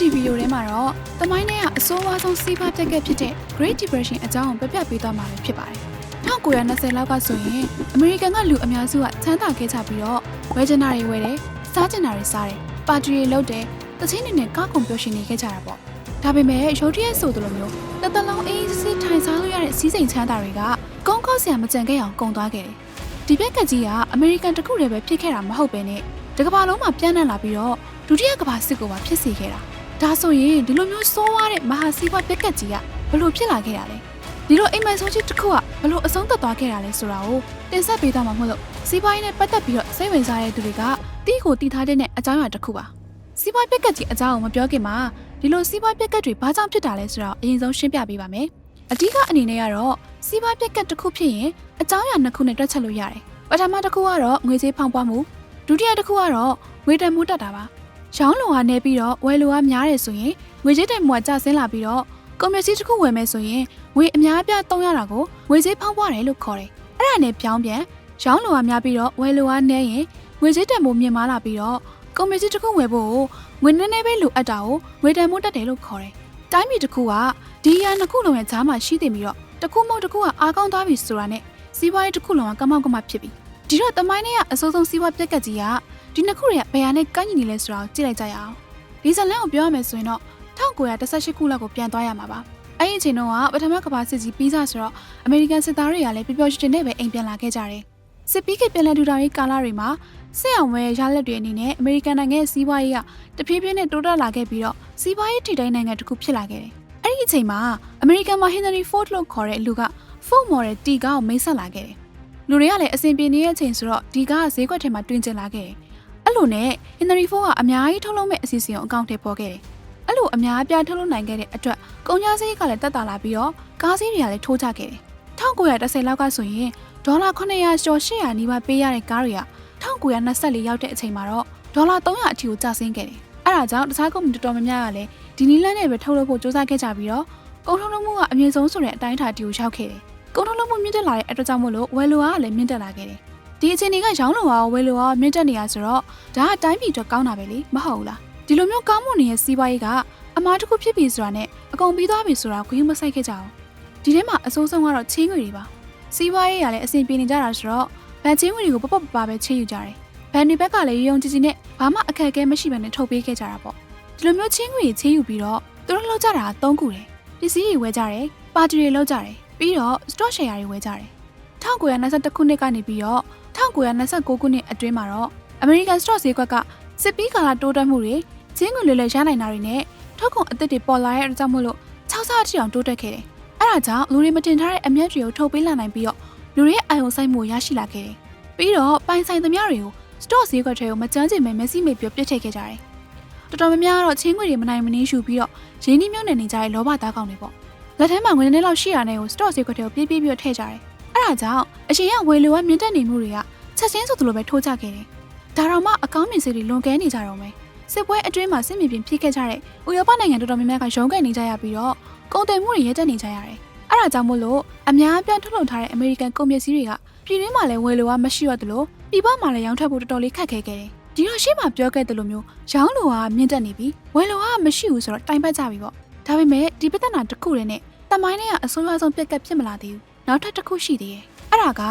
ဒီဗီဒီယိုထဲမှာတော့သမိုင်းထဲကအဆိုးဝါးဆုံးစီးပွားပြက်ကက်ဖြစ်တဲ့ Great Depression အကြောင်းကိုပြပြပေးသွားမှာပဲဖြစ်ပါတယ်။1920လောက်ကဆိုရင်အမေရိကန်ကလူအများစုကချမ်းသာခဲ့ကြပြီးတော့ဝယ်ချင်တာတွေဝယ်တယ်၊စားချင်တာတွေစားတယ်၊ပါတီတွေလုပ်တယ်၊တချင်းတွေနဲ့ကောက်ကွန်ပျော်ရွှင်နေခဲ့ကြတာပေါ့။ဒါပေမဲ့ရုတ်တရက်ဆိုသလိုမျိုးတစ်သက်လုံးအေးအေးဆေးဆေးထိုင်စားလို့ရတဲ့စီးစိမ်ချမ်းသာတွေကကုန်းကောက်ဆရာမကြံခဲ့အောင်ကုန်သွားခဲ့တယ်။ဒီပြက်ကက်ကြီးကအမေရိကန်တစ်ခုတည်းပဲဖြစ်ခဲ့တာမဟုတ်ပဲနဲ့တစ်ကမ္ဘာလုံးမှာပြန့်နှံ့လာပြီးတော့ဒုတိယကမ္ဘာစစ်ကိုပါဖြစ်စေခဲ့တာ။ ဒါဆိုရင်ဒီလိုမျိုးစိုးဝါးတဲ့မဟာစီးပွားပြက်ကက်ကြီးကဘလို့ဖြစ်လာခဲ့တာလဲ။ဒီလိုအိမ်မက်ဆိုးကြီးတစ်ခုကဘလို့အဆုံးသတ်သွားခဲ့တာလဲဆိုတာကိုတင်ဆက်ပေးသွားမှာမို့လို့စီးပွားရေးနဲ့ပတ်သက်ပြီးတော့စိတ်ဝင်စားတဲ့သူတွေကတီးကိုတီးထားတဲ့အကြောင်းအရာတစ်ခုပါ။စီးပွားပြက်ကက်ကြီးအကြောင်းကိုမပြောခင်မှာဒီလိုစီးပွားပြက်ကက်တွေဘာကြောင့်ဖြစ်တာလဲဆိုတာကိုအရင်ဆုံးရှင်းပြပေးပါမယ်။အဓိကအနေနဲ့ကတော့စီးပွားပြက်ကက်တစ်ခုဖြစ်ရင်အကြောင်းအရာနှစ်ခုနဲ့တွက်ချက်လို့ရတယ်။ပထမတစ်ခုကတော့ငွေကြေးဖောင်းပွားမှုဒုတိယတစ်ခုကတော့ငွေတန်မှုတက်တာပါ။ ရောင်းလိုဟာနေပြီးတော့ဝယ်လိုဟာများတယ်ဆိုရင်ငွေကြေးတန်မှုကကျဆင်းလာပြီးတော့ကွန်မြူစီတစ်ခုဝယ်မယ်ဆိုရင်ငွေအများအပြားသုံးရတာကိုငွေကြေးဖောင်းပွားတယ်လို့ခေါ်တယ်။အဲ့ဒါနဲ့ပြောင်းပြန်ရောင်းလိုဟာများပြီးတော့ဝယ်လိုဟာနည်းရင်ငွေကြေးတန်မှုမြင့်မားလာပြီးတော့ကွန်မြူစီတစ်ခုဝယ်ဖို့ငွေနည်းနည်းပဲလိုအပ်တာကိုငွေတန်မှုတက်တယ်လို့ခေါ်တယ်။တိုင်းပြည်တစ်ခုကဒီရန်နှစ်ခုလုံးရဲ့ဈာမှာရှိနေပြီးတော့တစ်ခုမဟုတ်တစ်ခုကအားကောင်းသွားပြီဆိုတာနဲ့စီးပွားရေးတစ်ခုလုံးကကမောက်ကမဖြစ်ပြီဒီတော့တမိုင်းနဲ့ကအစိုးဆုံးစီးပွားပြက်ကက်ကြီးက ဒီနှစ်ခုတွေကဘယ်ဟာနဲ့ကိုက်ညီနေလဲဆိုတာကိုကြည့်လိုက်ကြရအောင်ဒီဇလန်ကိုပြောရမယ်ဆိုရင်တော့1918ခုလောက်ကိုပြန်သွားရမှာပါအဲ့ဒီအချိန်တုန်းကပထမကမ္ဘာစစ်ကြီးပြီးစားဆိုတော့အမေရိကန်စစ်သားတွေကလည်းပျော်ပျော်ရွှင်ရွှင်နဲ့ပဲအိမ်ပြန်လာခဲ့ကြတယ်စစ်ပြီးခေတ်ပြန်လည်ထူထောင်ရေးကာလတွေမှာစစ်အောင်ဝဲရလက်တွေအနေနဲ့အမေရိကန်နိုင်ငံရဲ့စီးပွားရေးကတဖြည်းဖြည်းနဲ့တိုးတက်လာခဲ့ပြီးတော့စီးပွားရေးထိပ်တိုင်းနိုင်ငံတစ်ခုဖြစ်လာခဲ့တယ်အဲ့ဒီအချိန်မှာအမေရိကန်မှာ Henry Ford လို့ခေါ်တဲ့လူက Ford Model T ကားကိုမိတ်ဆက်လာခဲ့တယ်။လူတွေကလည်းအဆင်ပြေနေတဲ့အချိန်ဆိုတော့ဒီကားကဈေးကွက်ထဲမှာတွင်ကျလာခဲ့တယ်။ အဲ့လိုနဲ့ Henry Ford ကအများကြီးထုတ်လုပ်မဲ့အစီအစဉ်ကိုအကောင့်ထဲပေါ်ခဲ့တယ်။အဲ့လိုအများအပြားထုတ်လုပ်နိုင်ခဲ့တဲ့အတွက်ကုန်ကျစရိတ်ကလည်းတက်တာလာပြီးတော့ကားစည်းတွေကလည်းထိုးကျခဲ့တယ်။1930လောက်ကဆိုရင်ဒေါ်လာ900ကျော်800နီးပါးပေးရတဲ့ကားတွေက1924ရောက်တဲ့အချိန်မှာတော့ဒေါ်လာ300အထိကိုကျဆင်းခဲ့တယ်။အဲ့ဒါကြောင့်တခြားကုမ္ပဏီတော်တော်များများကလည်းဒီနီလန်းနဲ့ပဲထုတ်လုပ်ဖို့စူးစမ်းခဲ့ကြပြီးတော့ကုန်ထုတ်လုပ်မှုကအမြင့်ဆုံးဆိုတဲ့အတိုင်းအတာတီကိုရောက်ခဲ့တယ်။ကုန်ထုတ်လုပ်မှုမြင့်တက်လာတဲ့အတွက်ကြောင့်မို့လို့ဝယ်လိုအားကလည်းမြင့်တက်လာခဲ့တယ်။ ဒီအချိန်တွေကရောင်းလိုအားဝယ်လိုအားမြင့်တက်နေရဆိုတော့ဒါကတိုင်းပြည်အတွက်ကောင်းတာပဲလေမဟုတ်ဘူးလား။ဒီလိုမျိုးကောင်းမွန်နေတဲ့စီးပွားရေးကအမားတစ်ခုဖြစ်ပြီဆိုတာနဲ့အကုန်ပြီးသွားပြီဆိုတာခွင့်မဆိုင်ခဲ့ကြအောင်။ဒီထဲမှာအစိုးဆုံးကတော့ချင်းငွေတွေပါ။စီးပွားရေးကလည်းအဆင်ပြေနေကြတာဆိုတော့ဗန်ချင်းငွေတွေကိုပပပပပဲချင်းယူကြတယ်။ဗန်တွေဘက်ကလည်းရုံကြည်ကြည်နဲ့ဘာမှအခက်အခဲမရှိဘဲနဲ့ထုတ်ပေးခဲ့ကြတာပေါ့။ဒီလိုမျိုးချင်းငွေချင်းယူပြီးတော့သူတို့လောက်ကြတာသုံးခုတယ်ပစ္စည်းတွေဝယ်ကြတယ်ပါတီတွေလောက်ကြတယ်ပြီးတော့ stock share တွေဝယ်ကြတယ်1921ခုနှစ်ကနေပြီးတော့ 1929ခုနှစ်အတွင်းမှာတော့ American stock ဈေးကွက်ကစစ်ပြီးကာလတိုးတက်မှုတွေချင်းငွေလွယ်လွယ်ရနိုင်တာတွေနဲ့ထုတ်ကုန်အသစ်တွေပေါ်လာတဲ့အတွက်ကြောင့်မို့လို့6ဆအထိအောင်တိုးတက်ခဲ့တယ်အဲ့ဒါကြောင့်လူတွေမတင်ထားတဲ့အမျက်တွေကိုထုတ်ပေးလာနိုင်ပြီးတော့လူတွေရဲ့အာရုံစိုက်မှုရရှိလာခဲ့တယ်ပြီးတော့ပိုင်ဆိုင်သမျှတွေကို stock ဈေးကွက်တွေကိုမကြမ်းကျင်ပဲမျက်စိမိတ်ပြပြစ်ထည့်ခဲ့ကြတယ်တော်တော်များများကတော့ချင်းငွေတွေမနိုင်မနှင်းရှူပြီးတော့ရင်းနှီးမြှုပ်နှံနေကြတဲ့လောဘသားကောင်တွေပေါ့လက်ထဲမှာငွေနဲ့လောက်ရှိရတဲ့ကို stock ဈေးကွက်တွေကိုပြေးပြေးပြီးထည့်ကြတယ်အဲ့ဒါ ကြောင့်အချိန်ကဝယ်လိုကမြင့်တက်နေမှုတွေကချက်ချင်းဆိုသလိုပဲထိုးကြခဲ့တယ်ဒါတော့မှအကောင်းမြင်စေတွေလွန်ကဲနေကြတော့မယ်စစ်ပွဲအတွင်းမှာစစ်မြေပြင်ဖြစ်ခဲ့ကြတဲ့ဥရောပနိုင်ငံတော်တော်များများကရုန်းကန်နေကြရပြီးတော့ကုန်သွယ်မှုတွေရဲတက်နေကြရတယ်အဲ့ဒါကြောင့်မို့လို့အများအပြားထုတ်လုပ်ထားတဲ့အမေရိကန်ကုန်ပစ္စည်းတွေကပြည်တွင်းမှာလည်းဝယ်လိုကမရှိတော့သလိုပြည်ပမှာလည်းရောင်းထွက်ဖို့တော်တော်လေးခက်ခဲခဲ့တယ်ဒီတော့ရှေ့မှာပြောခဲ့တဲ့လိုမျိုးရောင်းလိုကမြင့်တက်နေပြီဝယ်လိုကမရှိဘူးဆိုတော့တိုင်ပတ်ကြပြီပေါ့ဒါပေမဲ့ဒီပြဿနာတစ်ခုတည်းနဲ့တမိုင်းနဲ့ကအဆိုးရွားဆုံးပြက်ကက်ဖြစ်မလာသေးဘူး နောက်ထပ်တစ်ခုရှိသေးတယ်အဲ့ဒါက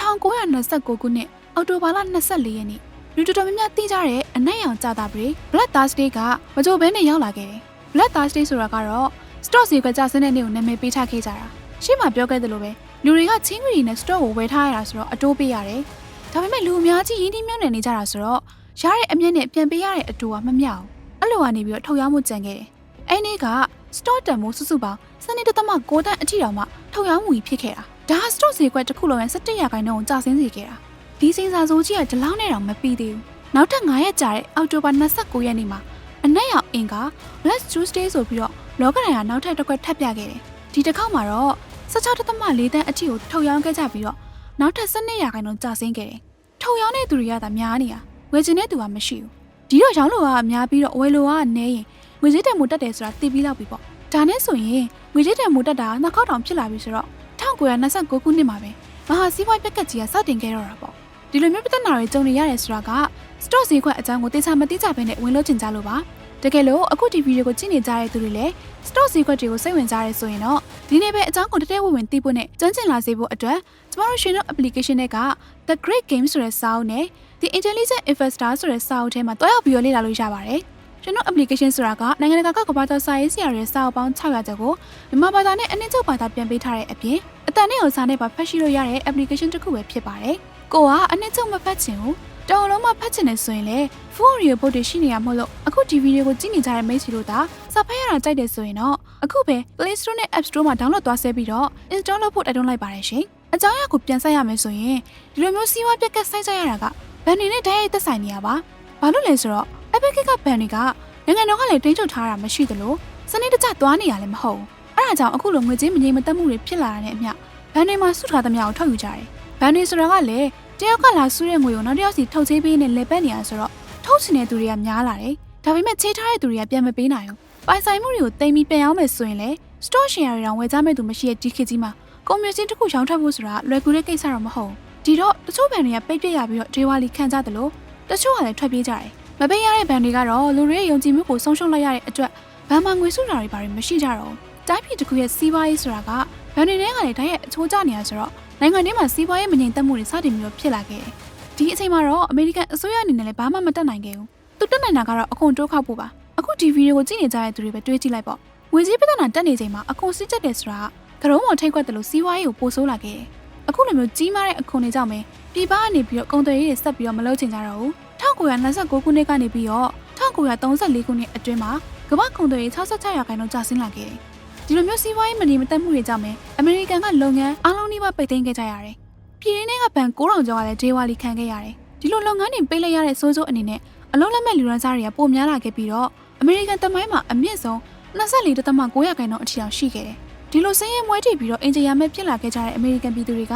1929ခုနှစ်အောက်တိုဘာလ24ရက်နေ့လူတော်တော်များများသိကြတဲ့အနက်ရောင်ကြာတာပရိ Black Thursday ကမကြိုဘဲနဲ့ရောက်လာခဲ့တယ် Black Thursday ဆိုတာကတော့ stock ဈေးကွက်ကျဆင်းတဲ့နေ့ကိုနာမည်ပေးထားခဲ့ကြတာရှေ့မှာပြောခဲ့သလိုပဲလူတွေကချင်းငွေနဲ့ stock ကိုဝယ်ထားရတာဆိုတော့အတိုးပေးရတယ်ဒါပေမဲ့လူအများကြီးရင်းနှီးမြှုပ်နှံနေကြတာဆိုတော့ရတဲ့အမျက်နဲ့ပြန်ပေးရတဲ့အတူကမမြောက်အဲ့လိုကနေပြီးတော့ထုတ်ရောင်းမှုကြံခဲ့တယ်အဲ့နေ့က stock တန်မိုးစုစုပေါင်းစနေတသမ6တန်းအထိတောင်မှထုတ်ရောင်းမှုဖြစ်ခဲ့တာဒါ stock ဈေးကွက်တစ်ခုလုံးရဲ့17ရာခိုင်နှုန်းကိုကျဆင်းစေခဲ့တာဒီစင်စာစိုးကြီးကဒီလောက်နဲ့တောင်မပြီးသေးဘူးနောက်ထပ်9ရက်ကြာတဲ့အောက်တိုဘာ29ရက်နေ့မှာအနက်ရောင်အင်က Black Tuesday ဆိုပြီးတော့လောကရန်ကနောက်ထပ်တစ်ခွက်ထပ်ပြခဲ့တယ်ဒီတစ်ခေါက်မှာတော့16တသမ4တန်းအထိကိုထုတ်ရောင်းခဲ့ကြပြီးတော့နောက်ထပ်12ရာခိုင်နှုန်းကျဆင်းခဲ့တယ်ထုတ်ရောင်းတဲ့သူတွေကသာများနေတာဝယ်ချင်တဲ့သူကမရှိဘူး ဒီတော့ရောင်းလိုကအများပြီးတော့ဝယ်လိုကနည်းရင်ငွေကြေးတန်မိုးတက်တယ်ဆိုတာသိပြီးလောက်ပြီပေါ့ဒါနဲ့ဆိုရင်ငွေကြေးတန်မိုးတက်တာနှစ်ခေါက်တောင်ဖြစ်လာပြီဆိုတော့1929ခုနှစ်မှာပဲမဟာစီးပွားရေးပြက်ကက်ကြီးကစတင်ခဲ့တော့တာပေါ့ဒီလိုမျိုးပြဿနာတွေကြုံနေရတယ်ဆိုတာက stock ဈေးကွက်အကြောင်းကိုသိချာမသိကြဘဲနဲ့ဝင်လို့ချင်ကြလို့ပါတကယ်လို့အခုဒီဗီဒီယိုကိုကြည့်နေကြတဲ့သူတွေလည်း stock secret တွေကိုစိတ်ဝင်စားရဲဆိုရင်တော့ဒီနေ့ပဲအကြောင်းကိုတတဲဝဝင်သိဖို့နဲ့ကြမ်းကျင်လာစေဖို့အတွက်ကျမတို့ရှင်တို့ application တွေက The Great Game ဆိုတဲ့စာအုပ်နဲ့ The Intelligent Investor ဆိုတဲ့စာအုပ်ထဲမှာတွားရောက်ပြီးတော့လေ့လာလို့ရပါတယ်။ကျွန်တော် application ဆိုတာကနိုင်ငံတကာကကမ္ဘာသားစာရေးဆရာတွေရဲ့စာအုပ်ပေါင်း600ကျော်ကိုမြန်မာဘာသာနဲ့အနည်းချုပ်ဘာသာပြန်ပေးထားတဲ့အပြင်အတန်နဲ့ဟိုစာနဲ့ပါဖတ်ရှိလို့ရတဲ့ application တစ်ခုပဲဖြစ်ပါတယ်။ကိုကအနည်းချုပ်မဖတ်ချင်ဘူး။တောင်လုံးမှဖတ်ချင်နေဆိုရင်လေ full audio book တွေရှိနေရမို့လို့အခုဒီဗီဒီယိုကိုကြည့်နေကြတဲ့မိတ်ဆွေတို့ကစာဖတ်ရတာကြိုက်တယ်ဆိုရင်တော့အခုပဲ Play Store နဲ့ App Store မှာ download သွားဆဲပြီးတော့ install လုပ်ဖို့တိုက်တွန်းလိုက်ပါတယ်ရှင်။အကြောင်းအရာကိုပြန်ဆက်ရမယ်ဆိုရင်ဒီလိုမျိုးစီးပွားပြက်ကက်ဆိုင်ကြရတာက ဘန်နေနဲ့တိုက်ရိုက်သက်ဆိုင်နေရပါ။ဘာလို့လဲဆိုတော့ Epic ကဘန်တွေကနိုင်ငံတော်ကလည်းတင်းချုပ်ထားတာမရှိသလိုစနစ်တကျသွားနေရလည်းမဟုတ်ဘူး။အဲဒါကြောင့်အခုလိုငွေကြေးမငြိမ်မသက်မှုတွေဖြစ်လာတာနဲ့အမျှဘန်တွေမှာစုထားသမျှကိုထုတ်ယူကြတယ်။ဘန်တွေဆိုတာကလည်းတယောက်ကလာစုတဲ့ငွေကိုနောက်တစ်ယောက်စီထုတ်ချေးပေးနေလဲပတ်နေရဆိုတော့ထုတ်ချင်တဲ့သူတွေကများလာတယ်။ဒါပေမဲ့ချေးထားတဲ့သူတွေကပြန်မပေးနိုင်ဘူး။ပိုင်ဆိုင်မှုတွေကိုတိမ်ပြီးပြန်ရောက်မယ်ဆိုရင်လေ store share တွေတောင်ဝယ်ကြမဲ့သူမရှိတဲ့ဒီခေတ်ကြီးမှာကွန်မြူရှင်တစ်ခုရောင်းထွက်ဖို့ဆိုတာလွယ်ကူတဲ့ကိစ္စတော့မဟုတ်ဘူး။ ဒီတော့တချို့ဘဏ်တွေကပိတ်ပြစ်ရပြီးတော့ဒေဝါလီခံကြတယ်လို့တချို့ကလည်းထွက်ပြေးကြတယ်။မပိတ်ရတဲ့ဘဏ်တွေကတော့လူတွေရဲ့ယုံကြည်မှုကိုဆုံးရှုံးလိုက်ရတဲ့အတွက်ဘဏ်မှာငွေစုတာတွေဘာတွေမရှိကြတော့ဘူး။တိုင်းပြည်တစ်ခုရဲ့စီးပွားရေးဆိုတာကဘဏ်တွေထဲကလည်းတိုင်းရဲ့အချိုးကျနေရဆိုတော့နိုင်ငံထဲမှာစီးပွားရေးမငြိမ်သက်မှုတွေစတင်ပြီးတော့ဖြစ်လာခဲ့တယ်။ဒီအချိန်မှာတော့အမေရိကန်အစိုးရအနေနဲ့လည်းဘာမှမတက်နိုင်ခဲ့ဘူး။သူတက်နိုင်တာကတော့အခွန်တိုးခောက်ဖို့ပါ။အခုဒီဗီဒီယိုကိုကြည့်နေကြတဲ့သူတွေပဲတွေးကြည့်လိုက်ပေါ့။ငွေကြေးပြဿနာတက်နေချိန်မှာအခွန်စစ်ချက်တယ်ဆိုတာကရုံးပေါ်ထိတ်ခွက်တယ်လို့စီးပွားရေးကိုပိုဆိုးလာခဲ့တယ်။ အခုလိုမျိုးကြီးမားတဲ့အခွန်တွေကြောင့်ပဲပြည်ပကနေပြီးတော့ကုန်သွယ်ရေးတွေဆက်ပြီးတော့မလုပ်ချင်ကြတော့ဘူး1929ခုနှစ်ကနေပြီးတော့1934ခုနှစ်အတွင်းမှာကမ္ဘာကုန်သွယ်ရေး66ရာခိုင်နှုန်းကျဆင်းလာခဲ့တယ်။ဒီလိုမျိုးစီးပွားရေးမနေမတက်မှုတွေကြောင့်ပဲအမေရိကန်ကလုပ်ငန်းအားလုံးနှိမပိတ်သိမ်းခဲ့ကြရတယ်။ပြည်ရင်းတွေကဘဏ်9000ကျော်ကလည်းဒေဝါလီခံခဲ့ရတယ်။ဒီလိုလုပ်ငန်းတွေပိတ်လိုက်ရတဲ့စိုးစိုးအနေနဲ့အလုံးလက်မဲ့လူရန်စားတွေကပိုများလာခဲ့ပြီးတော့အမေရိကန်တမိုင်းမှာအမြင့်ဆုံး24.9ရာခိုင်နှုန်းအထိအောင်ရှိခဲ့တယ်။ ဒီလိုစင်းရဲမွဲတီပြီးတော့အင်ဂျီယာမဲ့ဖြစ်လာခဲ့ကြတဲ့အမေရိကန်ပြည်သူတွေက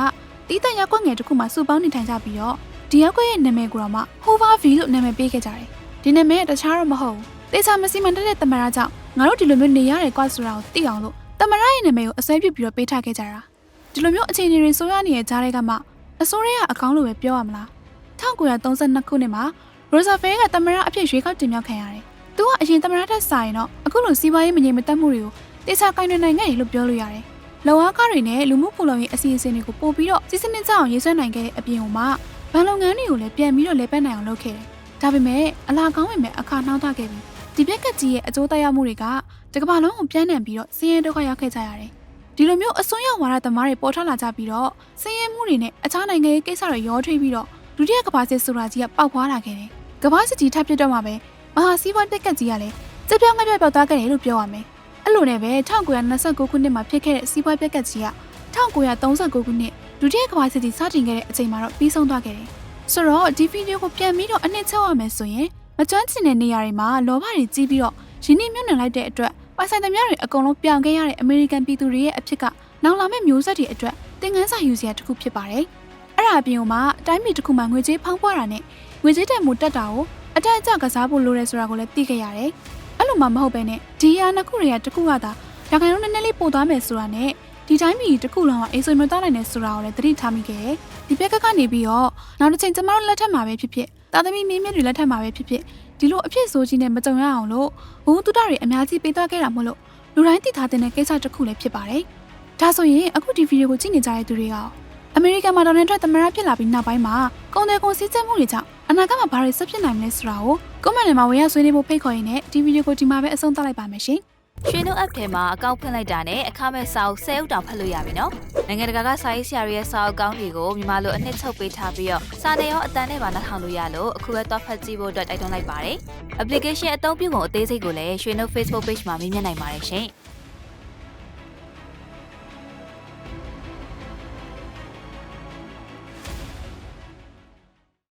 တီးတန့်ရက်ကွက်ငယ်တစ်ခုမှစုပေါင်းနေထိုင်ကြပြီးတော့ဒီရက်ကွက်ရဲ့နာမည်ကိုတော့မှ Hooverville လို့နာမည်ပေးခဲ့ကြတယ်။ဒီနာမည်ကတခြားတော့မဟုတ်ဘူး။တေချာမစီမံတက်တဲ့တမရကြောင့်ငါတို့ဒီလိုမျိုးနေရတယ်ကွာဆိုတာကိုသိအောင်လို့တမရရဲ့နာမည်ကိုအစွဲပြုပြီးတော့ပေးထားခဲ့ကြတာ။ဒီလိုမျိုးအခြေအနေတွေဆိုရနေတဲ့ကြားတွေကမှအစိုးရကအကောင်းလို့ပဲပြောရမလား။1932ခုနှစ်မှာ Roosevelt ကတမရအဖြစ်ရွေးကောက်တင်မြှောက်ခံရတယ်။သူကအရင်တမရထက်စာရင်တော့အခုလိုစီးပွားရေးမငြိမ်မသက်မှုတွေကို တေချာကင်တွင်နိုင်ခဲ့တယ်လို့ပြောလို့ရတယ်။လောအားကားတွေနဲ့လူမှုဖူလုံရေးအစီအစဉ်တွေကိုပို့ပြီးတော့စီစနစ်ကျအောင်ရေးဆွဲနိုင်ခဲ့တဲ့အပြင်ကမှဘဏ်လုပ်ငန်းတွေကိုလည်းပြန်ပြီးတော့လဲပတ်နိုင်အောင်လုပ်ခဲ့တယ်။ဒါပေမဲ့အလားကောင်းပေမဲ့အခါနှောင်းထခဲ့ပြီ။ဒီပြက်ကကြီးရဲ့အကျိုးသက်ရောက်မှုတွေကတကမ္ဘာလုံးကိုပြန့်နှံ့ပြီးတော့စည်ရဲဒုက္ခရောက်ခဲ့ကြရတယ်။ဒီလိုမျိုးအစွန်းရောက်ဝါဒသမားတွေပေါ်ထွက်လာကြပြီးတော့စည်ရဲမှုတွေနဲ့အခြားနိုင်ငံရေးကိစ္စတွေရောထွေးပြီးတော့ဒုတိယကမ္ဘာစစ်ဆိုတာကြီးကပေါက်ဖွာလာခဲ့တယ်။ကမ္ဘာစစ်ကြီးထပ်ဖြစ်တော့မှပဲမဟာစီးပွားပြက်ကကြီးကလည်းစက်ပြောင်းငှက်ပြောက်သွားခဲ့တယ်လို့ပြောရမယ်။ အဲ့လိုနဲ့ပဲ1929ခုနှစ်မှာဖြစ်ခဲ့တဲ့စီးပွားပြက်ကကြီးက1939ခုနှစ်ဒုတိယကမ္ဘာစစ်ကြီးစတင်ခဲ့တဲ့အချိန်မှာတော့ပြီးဆုံးသွားခဲ့တယ်။ဆိုတော့ဒီဗီဒီယိုကိုပြန်ပြီးတော့အနှစ်ချုပ်ရမယ်ဆိုရင်မကျွမ်းကျင်တဲ့နေရာတွေမှာလောဘတွေကြီးပြီးတော့ရင်းနှီးမြှုပ်နှံလိုက်တဲ့အတွက်ပိုင်ဆိုင်သမျှတွေအကုန်လုံးပြောင်းခဲ့ရတဲ့အမေရိကန်ပြည်သူတွေရဲ့အဖြစ်ကနောက်လာမယ့်မျိုးဆက်တွေအတွက်သင်ခန်းစာယူစရာတစ်ခုဖြစ်ပါတယ်။အဲ့ဒါအပြင်ကမှတိုင်းပြည်တစ်ခုမှာငွေကြေးဖောင်းပွားတာနဲ့ငွေကြေးတန်မိုးတက်တာကိုအတက်အကျကစားဖို့လိုရဲဆိုတာကိုလည်းသိခဲ့ရတယ်။ အဲ့လိုမှမဟုတ်ပဲနဲ့ဒီဟာနှစ်ခုတွေကတစ်ခုကသာရာခိုင်နှုန်းနည်းနည်းလေးပို့သွားမယ်ဆိုတာနဲ့ဒီတိုင်းပြည်တစ်ခုလုံးကအိမ်ဆွေမသွားနိုင်တဲ့ဆိုတာကိုလည်းသတိထားမိခဲ့တယ်။ဒီဘက်ကကနေပြီးတော့နောက်တစ်ချိန်ကျမတို့လက်ထက်မှာပဲဖြစ်ဖြစ်တာသမီမင်းမြင့်တွေလက်ထက်မှာပဲဖြစ်ဖြစ်ဒီလိုအဖြစ်ဆိုးကြီးနဲ့မကြုံရအောင်လို့ဘုံတုဒ္ဒတွေအများကြီးပေးသွားခဲ့တာမို့လို့လူတိုင်းသိထားတဲ့ကိစ္စတစ်ခုလည်းဖြစ်ပါတယ်။ဒါဆိုရင်အခုဒီဗီဒီယိုကိုကြည့်နေကြတဲ့သူတွေက အမေရိကန်မှာဒေါ်နယ်ထရန့်သမ္မတဖြစ်လာပြီးနောက်ပိုင်းမှာကုန်တယ်ကုန်စည်းချက်မှုတွေကြောင့် အနာဂတ်မှာဘာတွေဆက်ဖြစ်နိုင်မလဲဆိုတာကိုကွန်မန့်ထဲမှာဝင်ရောက်ဆွေးနွေးဖို့ဖိတ်ခေါ်ရင်းနဲ့ဒီဗီဒီယိုကိုဒီမှာပဲအဆုံးသတ်လိုက်ပါမယ်ရှင်။ရွှေနှုတ် app ထဲမှာအကောင့်ဖွင့်လိုက်တာနဲ့အခမဲ့စာအုပ်10အုပ်တောင်ဖတ်လို့ရပြီနော်။နိုင်ငံတကာကစာရေးဆရာတွေရဲ့စာအုပ်ကောင်းတွေကိုမြန်မာလိုအနှစ်ချုပ်ပေးထားပြီးတော့စာနယ်ရောအတန်နဲ့ပါနှာထောင်လို့ရလို့အခုပဲတော့ဖတ်ကြည့်ဖို့အတွက်တိုက်တွန်းလိုက်ပါတယ်။ application အသုံးပြုပုံအသေးစိတ်ကိုလည်းရွှေနှုတ် Facebook page မှာမြင်မြင်နိုင်ပါတယ်ရှင်။